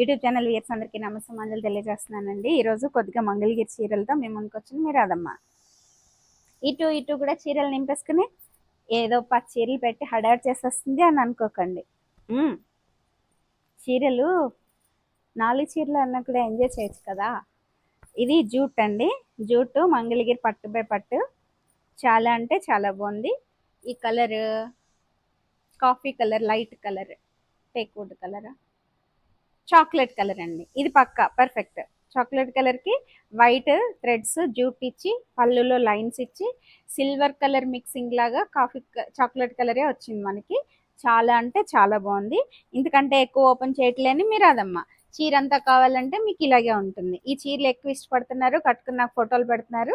YouTube channel viewers అందరికీ నమస్తే మంజులు తెలియజేస్తున్నానండి ఈరోజు కొద్దిగా మంగళగిరి చీరలతో మేము ముందుకొచ్చింది మీరు అదమ్మ ఇటు ఇటు కూడా చీరలు నింపేసుకుని ఏదో పది చీరలు పెట్టి హడాడ్ చేసేస్తుంది అని అనుకోకండి. చీరలు నాలుగు చీరలు అన్నా కూడా ఎంజాయ్ చేయొచ్చు కదా. ఇది జూట్ అండి. జూట్ మంగళగిరి పట్టు బై పట్టు. చాలా అంటే చాలా బాగుంది. ఈ colour coffee colour light colour teak wood chocolate colour అండి. ఇది పక్కా పర్ఫెక్ట్ చాక్లెట్ కలర్కి వైట్ థ్రెడ్స్ జూట్ ఇచ్చి పళ్ళులో లైన్స్ ఇచ్చి సిల్వర్ కలర్ మిక్సింగ్ లాగా కాఫీ చాక్లెట్ కలరే వచ్చింది మనకి. చాలా అంటే చాలా బాగుంది. ఎందుకంటే ఎక్కువ ఓపెన్ చేయట్లేని మీరు అదమ్మా చీర అంతా కావాలంటే మీకు ఇలాగే ఉంటుంది. ఈ చీరలు ఎక్కువ ఇష్టపడుతున్నారు కట్టుకుని నాకు ఫోటోలు పెడుతున్నారు.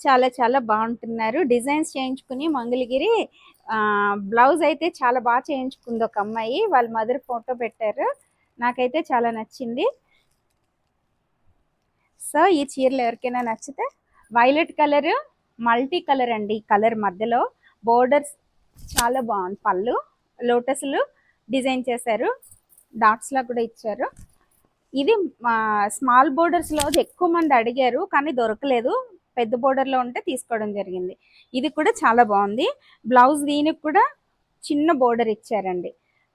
చాలా చాలా బాగుంటున్నారు. డిజైన్స్ చేయించుకుని మంగళగిరి బ్లౌజ్ అయితే చాలా బాగా చేయించుకుంది ఒక అమ్మాయి. వాళ్ళ మదర్ ఫోటో పెట్టారు. నాకైతే చాలా నచ్చింది. సో ఈ చీరలు ఎవరికైనా నచ్చితే వైలెట్ కలర్ మల్టీ కలర్ అండి కలర్ మధ్యలో. బోర్డర్స్ చాలా బాగుంది. పళ్ళు లోటస్లు డిజైన్ చేశారు. డాట్స్లా కూడా ఇచ్చారు. ఇది స్మాల్ బోర్డర్స్లో ఎక్కువ మంది అడిగారు కానీ దొరకలేదు. పెద్ద బోర్డర్లో ఉంటే తీసుకోవడం జరిగింది. ఇది కూడా చాలా బాగుంది. బ్లౌజ్ దీనికి కూడా చిన్న బోర్డర్ ఇచ్చారండి.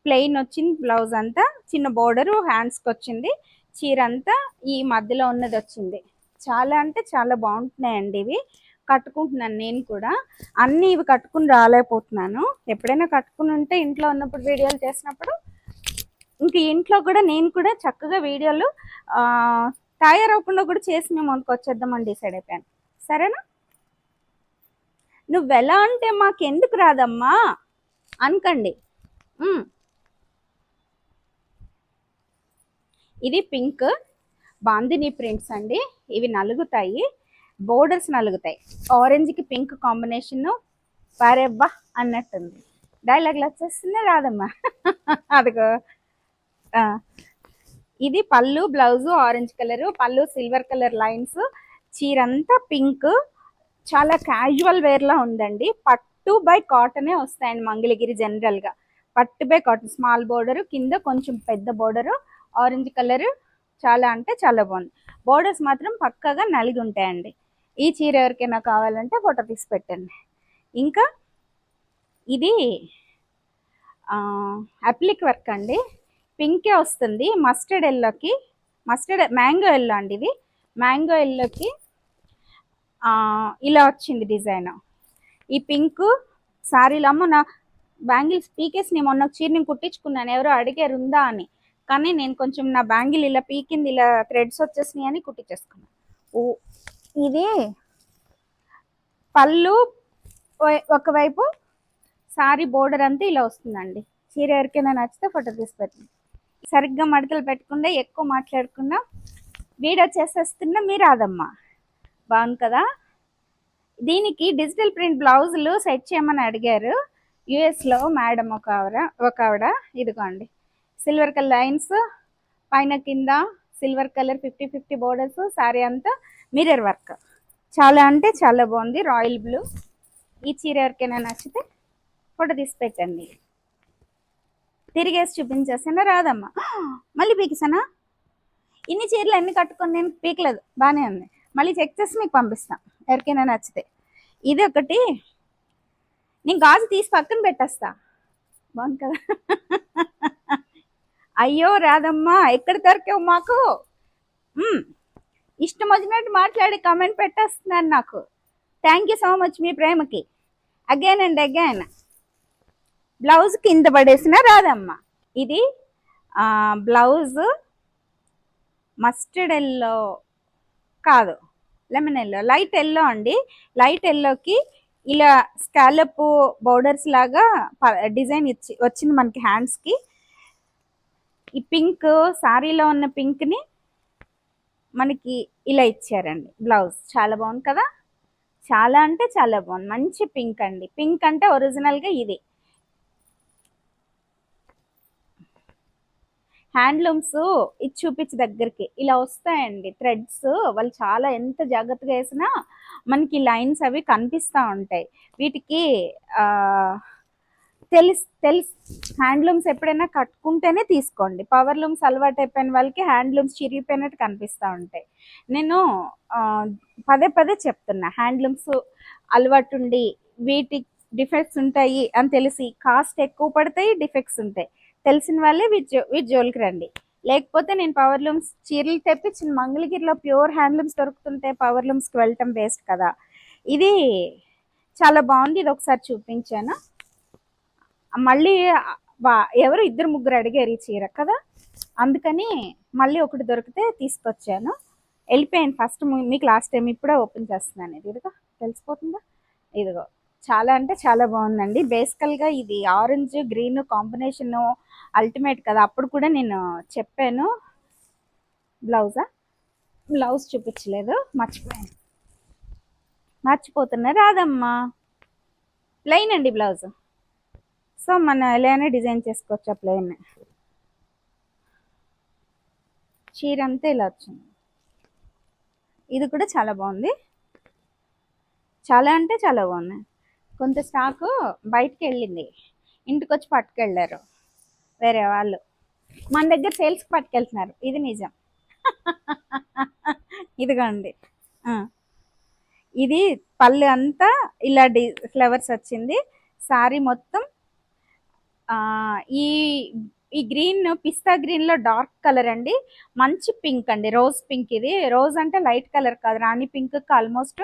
ప్లెయిన్ వచ్చింది బ్లౌజ్ అంతా. చిన్న బోర్డర్ హ్యాండ్స్కి వచ్చింది. చీర అంతా ఈ మధ్యలో ఉన్నది వచ్చింది. చాలా అంటే చాలా బాగుంటున్నాయండి ఇవి. కట్టుకుంటున్నాను నేను కూడా. అన్ని ఇవి కట్టుకుని రాలేకపోతున్నాను. ఎప్పుడైనా కట్టుకుని ఉంటే ఇంట్లో ఉన్నప్పుడు వీడియోలు చేసినప్పుడు ఇంక ఇంట్లో కూడా నేను కూడా చక్కగా వీడియోలు తయారవకుండా కూడా చేసి మేము ముందుకు వచ్చేద్దామని డిసైడ్ అయిపోయాను. సరేనా? నువ్వు ఎలా అంటే మాకు ఎందుకు రాదమ్మా? అనకండి. ఇది పింక్. బాందిని ప్రింట్స్ అండి. ఇవి నలుగుతాయి. బోర్డర్స్ నలుగుతాయి. ఆరెంజ్కి పింక్ కాంబినేషన్ వారెవ్వా అన్నట్టుంది. డైలాగ్లు వచ్చేస్తుంది రాదమ్మా. అదిగో. ఇది పళ్ళు బ్లౌజు ఆరెంజ్ కలర్ పళ్ళు సిల్వర్ కలర్ లైన్స్ చీరంతా పింక్. చాలా క్యాజువల్ వేర్లా ఉందండి. పట్టు బై కాటనే వస్తాయండి మంగళగిరి జనరల్గా పట్టు బై కాటన్ స్మాల్ బోర్డరు కింద కొంచెం పెద్ద బోర్డరు ఆరెంజ్ కలర్ చాలా అంటే చాలా బాగుంది. బోర్డర్స్ మాత్రం పక్కగా నలిగి ఉంటాయండి. ఈ చీర ఎవరికైనా కావాలంటే ఫోటో తీసి పెట్టండి. ఇంకా ఇది అప్లిక్ వర్క్ అండి. పింకే వస్తుంది. మస్టర్డ్ ఎల్లోకి మస్టర్డ్ మ్యాంగో ఎల్లో అండి ఇది. మ్యాంగో ఎల్లోకి ఇలా వచ్చింది డిజైన్ ఈ పింక్ సారీలో అమ్మ నా బ్యాంగిల్స్ పీకేసి నేను మొన్న చీరని కుట్టించుకున్నాను. ఎవరో అడిగారు ఉందా అని. కానీ నేను కొంచెం నా బ్యాంగిల్ ఇలా పీకింది ఇలా థ్రెడ్స్ వచ్చేసినాయి అని కుట్టించేసుకున్నాను ఓ ఇది పళ్ళు ఒకవైపు సారీ బోర్డర్ అంతా ఇలా వస్తుందండి. చీర ఎవరికైనా నచ్చితే ఫోటో తీసి పెట్టండి. సరిగ్గా మడతలు పెట్టకుండా ఎక్కువ మాట్లాడకుండా వీడియో చేసేస్తున్నా మీరు రాదమ్మా బాగుంది కదా? దీనికి డిజిటల్ ప్రింట్ బ్లౌజులు సెట్ చేయమని అడిగారు. యుఎస్లో మేడం ఒక ఆవిడ ఒక ఆవిడ ఇదిగోండి. సిల్వర్ కలర్ లైన్స్ పైన కింద silver colour fifty fifty borders saree అంతా మిర్రర్ వర్క్ చాలా అంటే చాలా బాగుంది రాయల్ బ్లూ ఈ చీర ఎవరికైనా నచ్చితే ఫోటో తీసి పెట్టండి. తిరిగేసి చూపించేసానా రాదమ్మా. మళ్ళీ పీకిసానా ఇన్ని చీరలు ఎన్ని కట్టుకొని నేను పీకలేదు బాగానే ఉంది. మళ్ళీ చెక్ చేసి మీకు పంపిస్తాం ఎవరికైనా నచ్చితే. ఇది ఒకటి. నేను గాజు తీసి పక్కన పెట్టేస్తా. బాగుంది కదా? అయ్యో రాదమ్మా ఎక్కడ దొరికావు మాకు? ఇష్టం వచ్చినట్టు మాట్లాడి కమెంట్ పెట్టేస్తున్నాను నాకు. థ్యాంక్ యూ సో మచ్ మీ ప్రేమకి. అగైన్ అండ్ అగైన్ బ్లౌజ్ కింద పడేసిన రాదమ్మా ఇది బ్లౌజ్ మస్టర్డ్ ఎల్లో కాదు. లెమన్ ఎల్లో లైట్ ఎల్లో అండి. లైట్ ఎల్లోకి ఇలా స్కాలప్ బౌడర్స్ లాగా ప- డిజైన్ ఇచ్చి వచ్చింది మనకి హ్యాండ్స్కి ఈ పింక్ సారీలో ఉన్న పింక్ని మనకి ఇలా ఇచ్చారండి. బ్లౌజ్ చాలా బాగుంది కదా? చాలా అంటే చాలా బాగుంది. మంచి పింక్ అండి. పింక్ అంటే ఒరిజినల్గా ఇది. హ్యాండ్లూమ్స్ ఇది చూపించి దగ్గరికి. ఇలా వస్తాయండి థ్రెడ్స్. వాళ్ళు చాలా ఎంత జాగ్రత్తగా వేసినా మనకి లైన్స్ అవి కనిపిస్తూ ఉంటాయి. వీటికి ఆ, తెలుసు తెలుసు. హ్యాండ్లూమ్స్ ఎప్పుడైనా కట్టుకుంటేనే తీసుకోండి. పవర్ లూమ్స్ అలవాటు అయిపోయిన వాళ్ళకి హ్యాండ్లూమ్స్ చిరిగిపోయినట్టు కనిపిస్తూ ఉంటాయి. నేను పదే పదే చెప్తున్నా హ్యాండ్లూమ్స్ అలవాటు ఉండి వీటి డిఫెక్ట్స్ ఉంటాయి అని తెలిసి కాస్ట్ ఎక్కువ పడతాయి డిఫెక్ట్స్ ఉంటాయి. తెలిసిన వాళ్ళే వీటి జో వీటి జోలికి రండి. లేకపోతే నేను పవర్ లూమ్స్ చీరలు తెప్పించిన మంగళగిరిలో ప్యూర్ హ్యాండ్లూమ్స్ దొరుకుతుంటే పవర్ లూమ్స్కి వెళ్ళటం వేస్ట్ కదా. ఇది చాలా బాగుంది. ఇది ఒకసారి చూపించాను. మళ్ళీ వా- ఎవరు ఇద్దరు ముగ్గురు అడిగారు ఈ చీర కదా? అందుకని మళ్ళీ ఒకటి దొరికితే తీసుకొచ్చాను. వెళ్ళిపోయాను ఫస్ట్ మీకు లాస్ట్ టైం ఇప్పుడే ఓపెన్ చేస్తున్నాను. ఇది ఇదిగో తెలిసిపోతుందా? ఇదిగో చాలా అంటే చాలా బాగుందండి. బేసికల్గా ఇది ఆరెంజ్ గ్రీన్ కాంబినేషన్ అల్టిమేట్ కదా. అప్పుడు కూడా నేను చెప్పాను. బ్లౌజా బ్లౌజ్ చూపించలేదు. మర్చిపోయాను. మర్చిపోతున్నా. రాదమ్మా. ప్లెయిన్ అండి బ్లౌజ్ సో మనం ఎలానే డిజైన్ చేసుకోవచ్చు ఆ ప్లెయిన్. చీర అంతా ఇలా వచ్చింది. ఇది కూడా చాలా బాగుంది. చాలా అంటే చాలా బాగుంది. కొంత స్టాకు బయటికి వెళ్ళింది. ఇంటికి వచ్చి పట్టుకెళ్ళారు. వేరే వాళ్ళు. మన దగ్గర సేల్స్కి పట్టుకెళ్తున్నారు. ఇది నిజం. ఇదిగోండి. ఇది పళ్ళు అంతా ఇలా డి ఫ్లవర్స్ వచ్చింది. సారీ మొత్తం ఈ ఈ గ్రీన్ పిస్తా గ్రీన్లో డార్క్ కలర్ అండి. మంచి పింక్ అండి. రోజ్ పింక్ ఇది. రోజ్ అంటే లైట్ కలర్ కాదు. Rani pink almost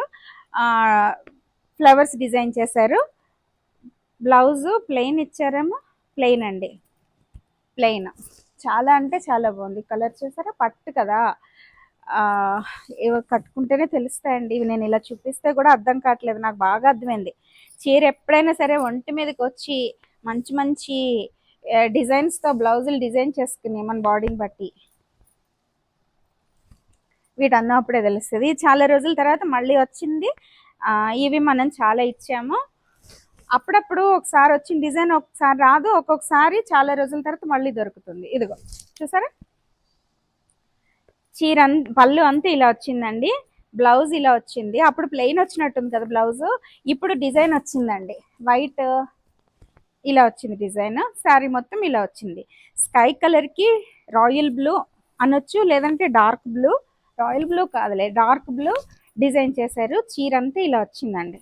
flowers design చేశారు. బ్లౌజ్ ప్లెయిన్ ఇచ్చారేమో? ప్లెయిన్ అండి. ప్లెయిన్. చాలా అంటే చాలా బాగుంది. కలర్ చూసారా పట్టు కదా. కట్టుకుంటేనే తెలుస్తాయండి. ఇవి నేను ఇలా చూపిస్తే కూడా అర్థం కావట్లేదు. నాకు బాగా అర్థమైంది. చీర ఎప్పుడైనా సరే ఒంటి మీదకి వచ్చి మంచి మంచి డిజైన్స్తో బ్లౌజులు డిజైన్ చేసుకుని మన బాడీని బట్టి. వీటన్నా అప్పుడే తెలుస్తుంది. చాలా రోజుల తర్వాత మళ్ళీ వచ్చింది. ఇవి మనం చాలా ఇచ్చాము. అప్పుడప్పుడు ఒకసారి వచ్చిన డిజైన్ ఒకసారి రాదు. ఒక్కొక్కసారి చాలా రోజుల తర్వాత మళ్ళీ దొరుకుతుంది. ఇదిగో చూసారా? చీర పళ్ళు అంతా ఇలా వచ్చిందండి. బ్లౌజ్ ఇలా వచ్చింది. అప్పుడు ప్లెయిన్ వచ్చినట్టుంది కదా బ్లౌజ్. ఇప్పుడు డిజైన్ వచ్చిందండి. వైట్ ఇలా వచ్చింది డిజైన్. శారీ మొత్తం ఇలా వచ్చింది. స్కై కలర్కి రాయల్ బ్లూ అనొచ్చు లేదంటే డార్క్ బ్లూ. రాయల్ బ్లూ కాదులే డార్క్ బ్లూ డిజైన్ చేశారు. చీర అంతా ఇలా వచ్చిందండి.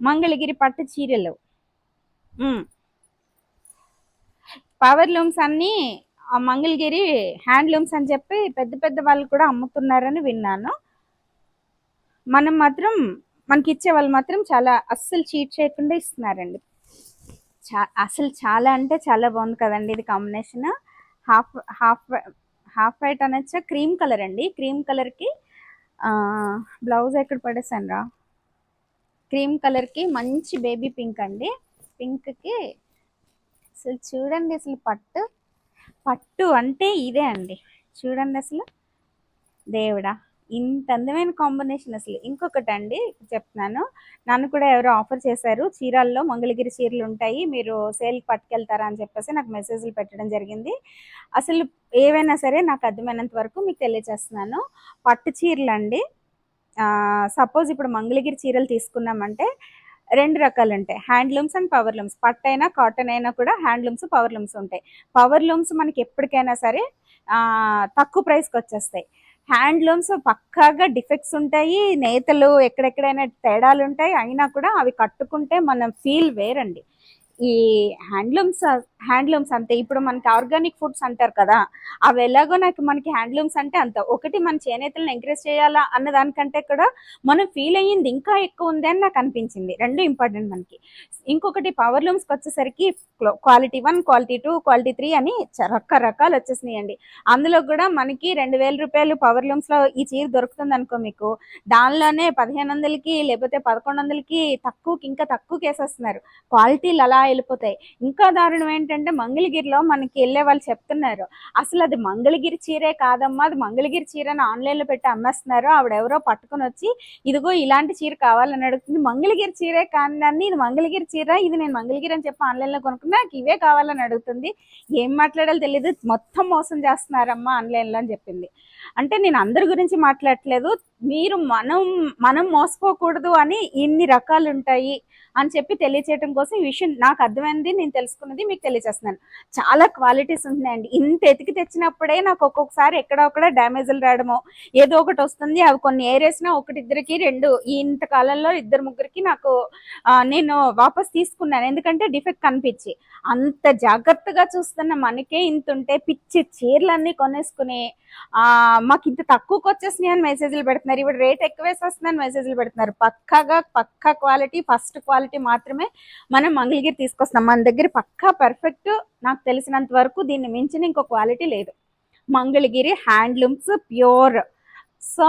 మంగళగిరి పట్టు చీరలు. పవర్ లూమ్స్ అన్నీ మంగళగిరి హ్యాండ్లూమ్స్ అని చెప్పి పెద్ద పెద్ద వాళ్ళు కూడా అమ్ముతున్నారని విన్నాను. మనం మాత్రం మనకి ఇచ్చే వాళ్ళు మాత్రం చాలా అస్సలు చీట్ చేయకుండా ఇస్తున్నారండి. అసలు చాలా అంటే చాలా బాగుంది కదండి ఇది combination. Half half half white అనొచ్చా? క్రీమ్ కలర్ అండి. క్రీమ్ కలర్కి బ్లౌజ్ ఎక్కడ పడేసాను రా? క్రీమ్ కలర్కి మంచి బేబీ పింక్ అండి. పింక్కి అసలు చూడండి అసలు పట్టు పట్టు అంటే ఇదే అండి. చూడండి అసలు దేవుడా. ఇంత అందమైన కాంబినేషన్ అసలు. ఇంకొకటి అండి చెప్తున్నాను. నన్ను కూడా ఎవరో ఆఫర్ చేశారు. చీరాల్లో మంగళగిరి చీరలు ఉంటాయి. మీరు సేల్కి పట్టుకెళ్తారా అని చెప్పేసి నాకు మెసేజ్లు పెట్టడం జరిగింది. అసలు ఏవైనా సరే నాకు అర్థమైనంత వరకు మీకు తెలియజేస్తున్నాను. పట్టు చీరలు అండి సపోజ్ ఇప్పుడు మంగళగిరి చీరలు తీసుకున్నామంటే రెండు రకాలు ఉంటాయి. Handlooms and power looms. పట్టు అయినా కాటన్ అయినా కూడా హ్యాండ్లూమ్స్ పవర్ లూమ్స్ ఉంటాయి. పవర్ లూమ్స్ మనకి ఎప్పటికైనా సరే తక్కువ ప్రైస్కి వచ్చేస్తాయి. హ్యాండ్లూమ్స్ పక్కాగా డిఫెక్ట్స్ ఉంటాయి నేతలు ఎక్కడెక్కడైనా తేడాలు ఉంటాయి అయినా కూడా అవి కట్టుకుంటే మనం ఫీల్ వేరండి. ఈ హ్యాండ్లూమ్స్ హ్యాండ్లూమ్స్ అంతే ఇప్పుడు మనకి ఆర్గానిక్ ఫుడ్స్ అంటారు కదా అవి ఎలాగో నాకు మనకి హ్యాండ్లూమ్స్ అంటే అంత. ఒకటి మన చేనేతలను ఎంకరేజ్ చేయాలా అన్న దానికంటే కూడా మనం ఫీల్ అయ్యింది ఇంకా ఎక్కువ ఉంది అని నాకు అనిపించింది. రెండు ఇంపార్టెంట్ మనకి. ఇంకొకటి పవర్ లూమ్స్కి వచ్చేసరికి quality one quality two quality three అని చ- రకరకాలు వచ్చేసినాయండి. అందులో కూడా మనకి రెండు వేల రూపాయలు పవర్ లూమ్స్లో ఈ చీర దొరుకుతుంది అనుకో మీకు దానిలోనే పదిహేను వందలకి లేకపోతే పదకొండు వందలకి తక్కువకి ఇంకా తక్కువకి వేసేస్తున్నారు. క్వాలిటీలు అలా వెళ్ళిపోతాయి. ఇంకా దారుణం ఏంటంటే మంగళగిరిలో మనకి వెళ్ళే వాళ్ళు చెప్తున్నారు. అసలు అది మంగళగిరి చీరే కాదమ్మా అది మంగళగిరి చీరని ఆన్లైన్లో పెట్టి అమ్మేస్తున్నారు. ఆవిడ ఎవరో పట్టుకొని వచ్చి ఇదిగో ఇలాంటి చీర కావాలని అడుగుతుంది. మంగళగిరి చీరే కానీ ఇది మంగళగిరి చీర ఇది నేను మంగళగిరి అని చెప్పి ఆన్లైన్లో కొనుక్కున్నా నాకు ఇవే కావాలని అడుగుతుంది. ఏం మాట్లాడాలో తెలియదు మొత్తం మోసం చేస్తున్నారమ్మా ఆన్లైన్లో అని చెప్పింది. అంటే నేను అందరి గురించి మాట్లాడట్లేదు. మీరు మనం మనం మోసపోకూడదు అని ఇన్ని రకాలు ఉంటాయి అని చెప్పి తెలియచేయడం కోసం ఈ విషయం నాకు అర్థమైంది నేను తెలుసుకున్నది మీకు తెలియజేస్తున్నాను చాలా క్వాలిటీస్ ఉంటున్నాయండి. ఇంత ఎతికి తెచ్చినప్పుడే నాకు ఒక్కొక్కసారి ఎక్కడ డ్యామేజ్లు రావడమో ఏదో ఒకటి వస్తుంది. అవి కొన్ని ఏరేసినా ఒకటి ఇద్దరికి రెండు ఇంత కాలంలో ఇద్దరు ముగ్గురికి నాకు నేను వాపస్ తీసుకున్నాను. ఎందుకంటే డిఫెక్ట్ కనిపించి. అంత జాగ్రత్తగా చూస్తున్న మనకే ఇంత ఉంటే పిచ్చి చీరలన్నీ కొనేసుకుని ఆ మాకు ఇంత తక్కువకి వచ్చేసినాయి అని మెసేజ్లు పెడుతున్నారు. ఇప్పుడు రేట్ ఎక్కువ వేసేస్తుందని మెసేజ్లు పెడుతున్నారు. పక్కాగా పక్కా క్వాలిటీ ఫస్ట్ క్వాలిటీ మాత్రమే మనం మంగళగిరి తీసుకొస్తాం మన దగ్గర పక్కా పర్ఫెక్ట్ నాకు తెలిసినంత వరకు దీన్ని మించిన ఇంకో క్వాలిటీ లేదు. మంగళగిరి హ్యాండ్లూమ్స్ ప్యూర్ సో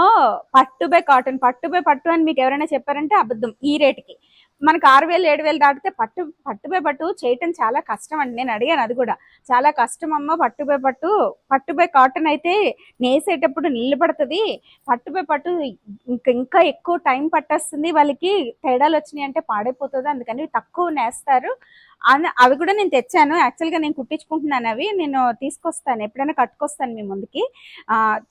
పట్టు బై కాటన్ పట్టు బై పట్టు అని మీకు ఎవరైనా చెప్పారంటే అబద్ధం ఈ రేటుకి మనకు ఆరు వేలు ఏడు వేలు దాటితే పట్టు పట్టుపై పట్టు చేయటం చాలా కష్టం అండి. నేను అడిగాను అది కూడా. చాలా కష్టం అమ్మ పట్టుపై పట్టు పట్టుపై కాటన్ అయితే నేసేటప్పుడు నిలబడుతుంది పట్టు బై పట్టు ఇంకా ఇంకా ఎక్కువ టైం పట్టేస్తుంది. వాళ్ళకి తేడాలు వచ్చినాయి అంటే పాడైపోతుంది. అందుకని తక్కువ నేస్తారు. అవి కూడా నేను తెచ్చాను. యాక్చువల్గా నేను కుట్టించుకుంటున్నాను అవి. నేను తీసుకొస్తాను. ఎప్పుడైనా కట్టుకొస్తాను మీ ముందుకి.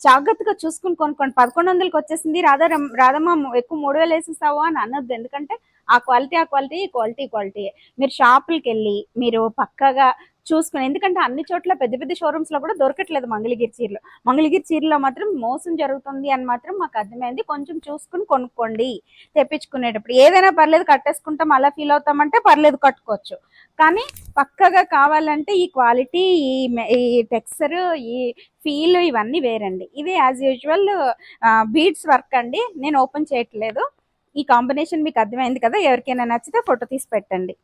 జాగ్రత్తగా చూసుకుని కొనుక్కోండి. పదకొండు వందలకి వచ్చేసింది. రాధా రాధమ్మ ఎక్కువ మూడు వేలు వేసేసావు అని అనొద్దు. ఎందుకంటే ఆ క్వాలిటీ ఆ క్వాలిటీ ఈ క్వాలిటీ క్వాలిటీ. మీరు షాపులకి వెళ్ళి మీరు పక్కగా చూసుకుని ఎందుకంటే అన్ని చోట్ల పెద్ద పెద్ద షోరూమ్స్లో కూడా దొరకట్లేదు మంగళగిరి చీరలు. మంగళగిరి చీరలో మాత్రం మోసం జరుగుతుంది అని మాత్రం మాకు అర్థమైంది. కొంచెం చూసుకుని కొనుక్కోండి. తెప్పించుకునేటప్పుడు ఏదైనా పర్లేదు కట్టేసుకుంటాం అలా ఫీల్ అవుతామంటే పర్లేదు కట్టుకోవచ్చు. కానీ పక్కగా కావాలంటే ఈ క్వాలిటీ ఈ ఈ టెక్స్చర్ ఈ ఫీల్ ఇవన్నీ వేరండి. ఇది యాజ్ యూజువల్ బీడ్స్ వర్క్ అండి. నేను ఓపెన్ చేయట్లేదు. ఈ కాంబినేషన్ మీకు అర్థమైంది కదా? ఎవరికైనా నచ్చితే ఫోటో తీసి పెట్టండి.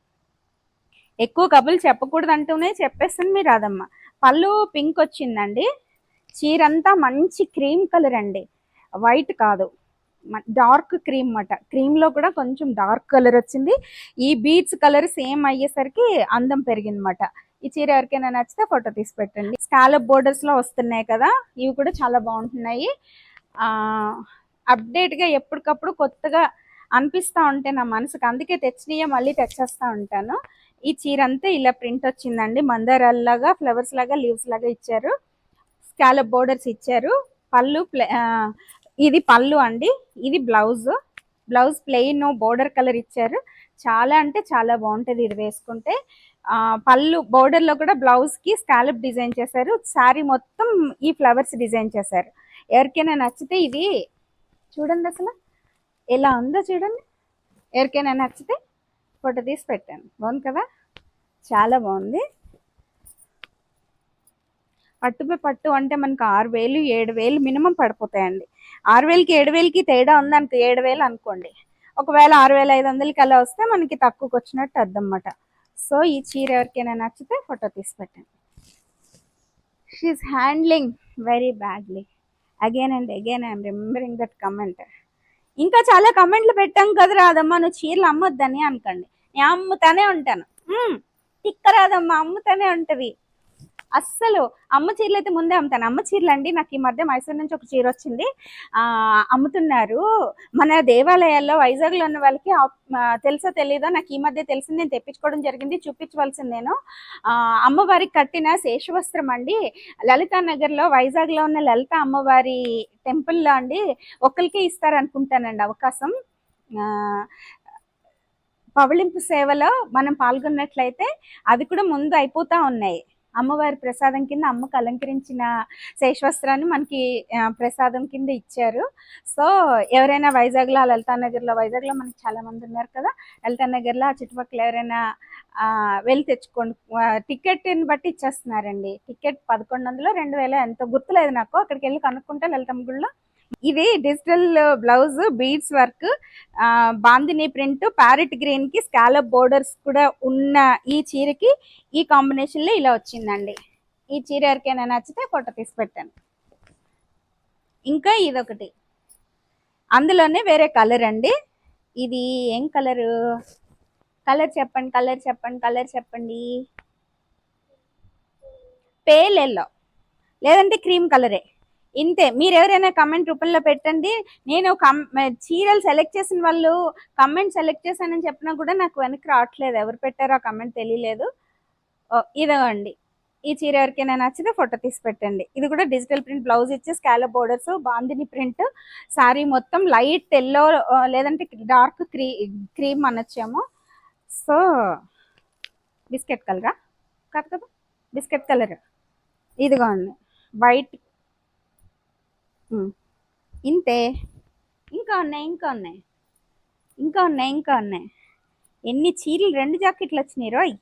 ఎక్కువ కబుల్ చెప్పకూడదు అంటూనే చెప్పేస్తుంది మీరు రాదమ్మ పళ్ళు పింక్ వచ్చిందండి. చీర అంతా మంచి క్రీమ్ కలర్ అండి. వైట్ కాదు. డార్క్ క్రీమ్ అన్నమాట. క్రీమ్లో కూడా కొంచెం డార్క్ కలర్ వచ్చింది. ఈ బీడ్స్ కలర్ సేమ్ అయ్యేసరికి అందం పెరిగిందన్నమాట. ఈ చీర ఎవరికైనా నచ్చితే ఫోటో తీసి పెట్టండి. స్కాలప్ బోర్డర్స్లో వస్తున్నాయి కదా? ఇవి కూడా చాలా బాగుంటున్నాయి. అప్డేట్గా ఎప్పటికప్పుడు కొత్తగా అనిపిస్తూ ఉంటే నా మనసుకు అందుకే తెచ్చినయే మళ్ళీ తెచ్చేస్తూ ఉంటాను. ఈ చీర అంతా ఇలా ప్రింట్ వచ్చిందండి. మందారాల్లాగా ఫ్లవర్స్ లాగా లీవ్స్ లాగా ఇచ్చారు. స్కాలప్ బోర్డర్స్ ఇచ్చారు. పళ్ళు ప్లే- ఇది పళ్ళు అండి. ఇది blouse. Blouse plain border colour ఇచ్చారు. చాలా అంటే చాలా బాగుంటుంది ఇది వేసుకుంటే. పళ్ళు బోర్డర్లో కూడా బ్లౌజ్కి స్కాలప్ డిజైన్ చేశారు. శారీ మొత్తం ఈ ఫ్లవర్స్ డిజైన్ చేశారు. ఎవరికైనా నచ్చితే ఇది చూడండి అసలు. ఎలా ఉందో చూడండి. ఎవరికైనా నచ్చితే ఫోటో తీసి పెట్టాను. బాగుంది కదా? చాలా బాగుంది. పట్టుపై పట్టు అంటే మనకు ఆరు వేలు ఏడు వేలు మినిమం పడిపోతాయండి. ఆరు వేలకి ఏడు వేలకి తేడా ఉందనుకో ఏడు వేలు అనుకోండి. ఒకవేళ ఆరు వేల ఐదు వందలకి అలా వస్తే మనకి తక్కువకి వచ్చినట్టు అర్థమన్నమాట సో ఈ చీర ఎవరికైనా నచ్చితే ఫోటో తీసి పెట్టండి. She handling very badly again and again I'm remembering that comment ఇంకా చాలా కమెంట్లు పెట్టాం కదా రాదమ్మా నువ్వు చీరలు అమ్మొద్దని అనుకోండి. నేను అమ్ముతానే ఉంటాను. తిక్కరాదమ్మా తిక్క అమ్ముతానే ఉంటుంది. అస్సలు అమ్మ చీరలు అయితే ముందే అమ్ముతాను. అమ్మ చీరలు అండి నాకు ఈ మధ్య మైసూర్ నుంచి ఒక చీర వచ్చింది. అమ్ముతున్నారు. మన దేవాలయాల్లో వైజాగ్లో ఉన్న వాళ్ళకి తెలుసో తెలీదో నాకు ఈ మధ్య తెలిసింది. నేను తెప్పించుకోవడం జరిగింది. చూపించవలసింది నేను. అమ్మవారికి కట్టిన శేషవస్త్రం అండి. లలితా నగర్లో వైజాగ్లో ఉన్న లలిత అమ్మవారి టెంపుల్లో అండి ఒకరికే ఇస్తారు అనుకుంటానండి అవకాశం పవళింపు సేవలో మనం పాల్గొన్నట్లయితే అవి కూడా ముందు అయిపోతా ఉన్నాయి. అమ్మవారి ప్రసాదం కింద అమ్మకు అలంకరించిన శేషవస్త్రాన్ని మనకి ప్రసాదం కింద ఇచ్చారు. సో ఎవరైనా వైజాగ్లో లలితా నగర్లో వైజాగ్లో మనకి చాలామంది ఉన్నారు కదా లలితా నగర్లో ఆ చుట్టుపక్కల ఎవరైనా వెళ్ళి తెచ్చుకోండి. టికెట్ని బట్టి ఇచ్చేస్తున్నారండి. టికెట్ పదకొండు వందలు రెండు వేల ఎంతో గుర్తులేదు నాకు. అక్కడికి వెళ్ళి కనుక్కుంటే లలితమ్మ గుడిలో ఇది digital blouse beads work bandhani print parrot గ్రీన్కి స్కాలప్ బోర్డర్స్ కూడా ఉన్న ఈ చీరకి ఈ కాంబినేషన్లో ఇలా వచ్చిందండి. ఈ చీర ఎవరికైనా నచ్చితే ఫోటో తీసి పెట్టాను ఇంకా ఇదొకటి. అందులోనే వేరే కలర్ అండి. ఇది ఏం కలరు కలర్ చెప్పండి కలర్ చెప్పండి కలర్ చెప్పండి. పేల్ ఎల్లో లేదంటే క్రీమ్ కలరే ఇంతే. మీరు ఎవరైనా కమెంట్ రూపంలో పెట్టండి. నేను కమ్ చీరలు సెలెక్ట్ చేసిన వాళ్ళు కమెంట్ సెలెక్ట్ చేశానని చెప్పినా కూడా నాకు వెనక్కి రావట్లేదు. ఎవరు పెట్టారో ఆ కమెంట్ తెలియలేదు. ఓ, ఇదిగోండి. ఈ చీర ఎవరికైనా నచ్చితే ఫోటో తీసి పెట్టండి. ఇది కూడా డిజిటల్ ప్రింట్ బ్లౌజ్ ఇచ్చి scallop borders bandhani print sari మొత్తం లైట్ ఎల్లో లేదంటే డార్క్ క్రీ క్రీమ్ అనొచ్చేమో. సో బిస్కెట్ కలరా కాదు కదా? బిస్కెట్ కలర్ ఇదిగోండి. వైట్ ఇంతే. ఇంకా ఉన్నాయి ఇంకా ఉన్నాయి. ఇంకా ఉన్నాయి ఇంకా ఉన్నాయి. ఎన్ని చీరలు రెండు జాకెట్లు వచ్చినాయి రోయ్.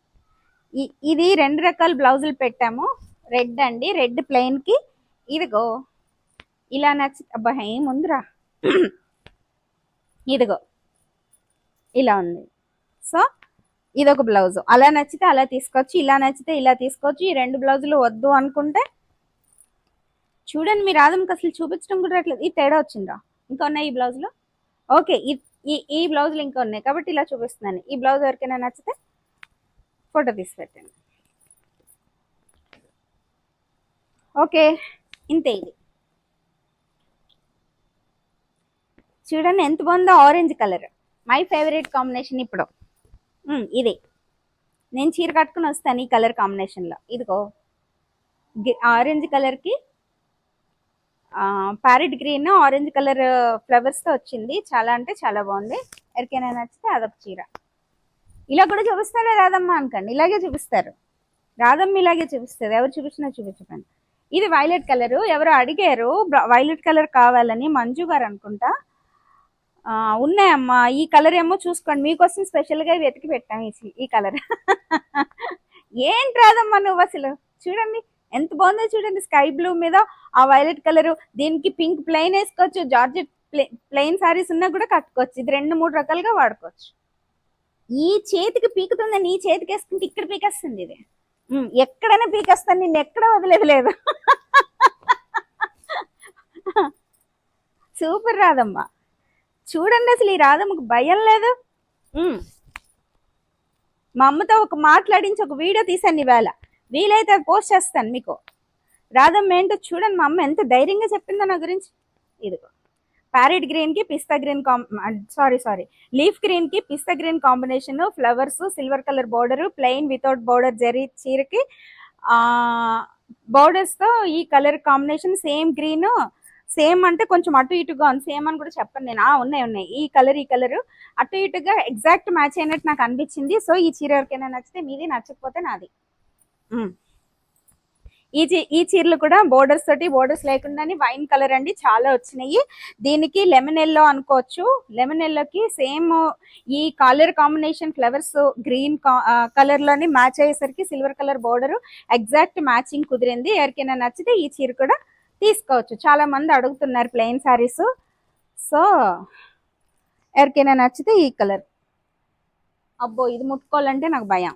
ఇది రెండు రకాల బ్లౌజులు పెట్టాము. రెడ్ అండి రెడ్ ప్లెయిన్కి. ఇదిగో. ఇలా నచ్చి అబ్బా ఏముందిరా ఇదిగో. ఇలా ఉంది. సో ఇదొక బ్లౌజ్. అలా నచ్చితే అలా తీసుకోవచ్చు ఇలా నచ్చితే ఇలా తీసుకోవచ్చు. ఈ రెండు బ్లౌజులు వద్దు అనుకుంటే చూడండి మీ రాధంకి అసలు చూపించడం కూడా అట్లేదు ఈ తేడా వచ్చిందా? ఇంకా ఉన్నాయి ఈ బ్లౌజ్లో ఓకే ఈ- ఈ ఈ బ్లౌజులు ఇంకా ఉన్నాయి కాబట్టి ఇలా చూపిస్తున్నాను. ఈ బ్లౌజ్ ఎవరికైనా నచ్చితే ఫోటో తీసి పెట్టండి ఓకే ఇంతే ఇది. చూడండి ఎంత బాగుందో orange colour my favourite combination ఇప్పుడు. ఇదే. నేను చీర కట్టుకుని వస్తాను ఈ కలర్ కాంబినేషన్లో ఇదిగో ఆరెంజ్ కలర్కి ప్యారెట్ గ్రీన్ ఆరెంజ్ కలర్ ఫ్లవర్స్తో వచ్చింది. చాలా అంటే చాలా బాగుంది. ఎవరికైనా నచ్చితే అదొక చీర. ఇలా కూడా చూపిస్తారా? రాధమ్మ అనుకోండి. ఇలాగే చూపిస్తారు. రాధమ్మ ఇలాగే చూపిస్తుంది. ఎవరు చూపించినా చూపించకండి. ఇది వైలెట్ కలర్ ఎవరు అడిగారు వైలెట్ కలర్ కావాలని మంజు గారు అనుకుంటా. ఉన్నాయమ్మా. ఈ కలర్ ఏమో చూసుకోండి. మీకోసం స్పెషల్గా వెతికి పెట్టాం ఈ కలర్ ఏంటి రాదమ్మా నువ్వు అసలు? చూడండి. ఎంత బాగుందో చూడండి స్కై బ్లూ మీద ఆ వైలెట్ కలర్. దీనికి పింక్ ప్లెయిన్ వేసుకోవచ్చు జార్జెట్ ప్లెయిన్ సారీస్ ఉన్నా కూడా కట్టుకోవచ్చు. ఇది రెండు మూడు రకాలుగా వాడుకోవచ్చు. ఈ చేతికి పీకుతుందని ఈ చేతికి వేసుకుంటే ఇక్కడ పీకేస్తుంది ఇది. ఎక్కడైనా పీకేస్తాను నిన్ను ఎక్కడ వదిలేదు లేదు సూపర్ రాదమ్మ చూడండి అసలు ఈ రాధమ్మకు భయం లేదు. మా అమ్మతో ఒక మాట్లాడించి ఒక వీడియో తీసాను ఇవాళ. వీలైతే అది పోస్ట్ చేస్తాను మీకు. రాధమ్మ ఏంటో చూడండి మా అమ్మ ఎంత ధైర్యంగా చెప్పిందో నా గురించి. ఇదిగో. ప్యారెట్ గ్రీన్కి pista green sari sorry. Leaf గ్రీన్కి pista green combination flowers silver colour border plain without border zari చీరకి ఆ తో ఈ colour combination same green same అంటే కొంచెం అటు ఇటుగా ఉంది. సేమ్ అని కూడా చెప్పను నేను. ఆ ఉన్నాయి ఉన్నాయి. ఈ కలర్ ఈ కలర్ అటు ఇటుగా ఎగ్జాక్ట్ మ్యాచ్ అయినట్టు నాకు అనిపించింది. సో ఈ చీర ఎవరికైనా నచ్చితే మీది నచ్చకపోతే నాది. ఈ చీ ఈ చీరలు కూడా బోర్డర్స్ తోటి బోర్డర్స్ లేకుండానే వైన్ కలర్ అండి. చాలా వచ్చినాయి. దీనికి లెమన్ ఎల్లో అనుకోవచ్చు. లెమన్ ఎల్లోకి సేమ్ ఈ కలర్ కాంబినేషన్ ఫ్లవర్స్ గ్రీన్ కలర్లోని మ్యాచ్ అయ్యేసరికి silver colour border exact matching కుదిరింది. ఎవరికైనా నచ్చితే ఈ చీర కూడా తీసుకోవచ్చు. చాలా మంది అడుగుతున్నారు ప్లెయిన్ శారీస్ సో ఎవరికైనా నచ్చితే ఈ కలర్ అబ్బో ఇది ముట్టుకోవాలంటే నాకు భయం.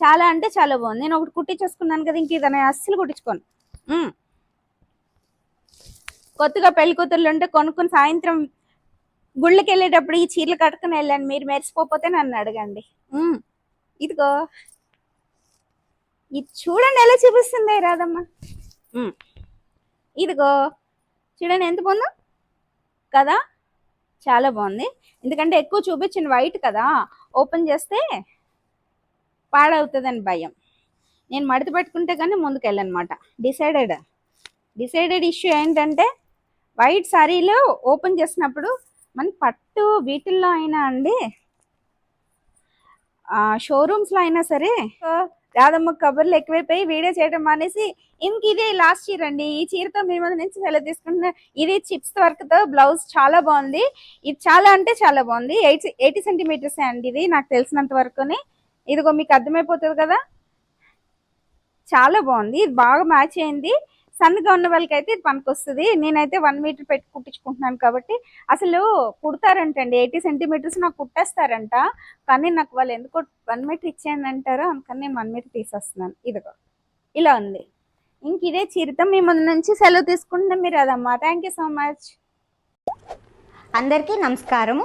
చాలా అంటే చాలా బాగుంది. నేను ఒకటి కుట్టించేసుకున్నాను కదా ఇంక ఇది అస్సలు కుట్టించుకోను. కొత్తగా పెళ్ళి కూతుర్లు ఉంటే కొనుక్కుని సాయంత్రం గుళ్ళకి వెళ్ళేటప్పుడు ఈ చీరలు కట్టుకుని వెళ్ళాను మీరు మెరిసిపోతే నన్ను అడగండి. ఇదిగో. ఇది చూడండి ఎలా చూపిస్తుంది రాదమ్మ ఇదిగో. చూడండి ఎంత బాగుందో. కదా. చాలా బాగుంది. ఎందుకంటే ఎక్కువ చూపించిన వైట్ కదా. ఓపెన్ చేస్తే పాడవుతుందని భయం. నేను మడత పెట్టుకుంటే కానీ ముందుకు వెళ్ళనమాట డిసైడెడ్ డిసైడెడ్ ఇష్యూ ఏంటంటే వైట్ సారీలు ఓపెన్ చేసినప్పుడు మన పట్టు వీటిల్లో అయినా అండి షోరూమ్స్లో అయినా సరే రాధమ్మ కబుర్లు ఎక్కువైపోయి వీడియో చేయడం మానేసి ఇంక ఇదే లాస్ట్ చీర అండి. ఈ చీరతో మీ మీద నుంచి సెలవు తీసుకుంటున్నా ఇది చిప్స్ వర్క్తో బ్లౌజ్ చాలా బాగుంది. ఇది చాలా అంటే చాలా బాగుంది. ఎయిట్ ఎయిటీ సెంటీమీటర్స్ అండి ఇది నాకు తెలిసినంత వరకుని. ఇదిగో మీకు అర్థమైపోతుంది కదా? చాలా బాగుంది. ఇది బాగా మ్యాచ్ అయింది. సన్నగా ఉన్న వాళ్ళకైతే ఇది పనికొస్తుంది. నేనైతే వన్ మీటర్ పెట్టి కుట్టించుకుంటున్నాను కాబట్టి అసలు కుడతారంటండి. ఎయిటీ సెంటీమీటర్స్ నాకు కుట్టేస్తారంట. కానీ నాకు వాళ్ళు ఎందుకో వన్ మీటర్ ఇచ్చేయండి అంటారో అందుకని నేను వన్ మీటర్ తీసేస్తున్నాను. ఇదిగో ఇలా ఉంది. ఇంక ఇదే చిరుత మీ ముందు నుంచి సెలవు తీసుకుంటున్నాం. మీరు అదమ్మా. థ్యాంక్ యూ సో మచ్ అందరికీ నమస్కారము.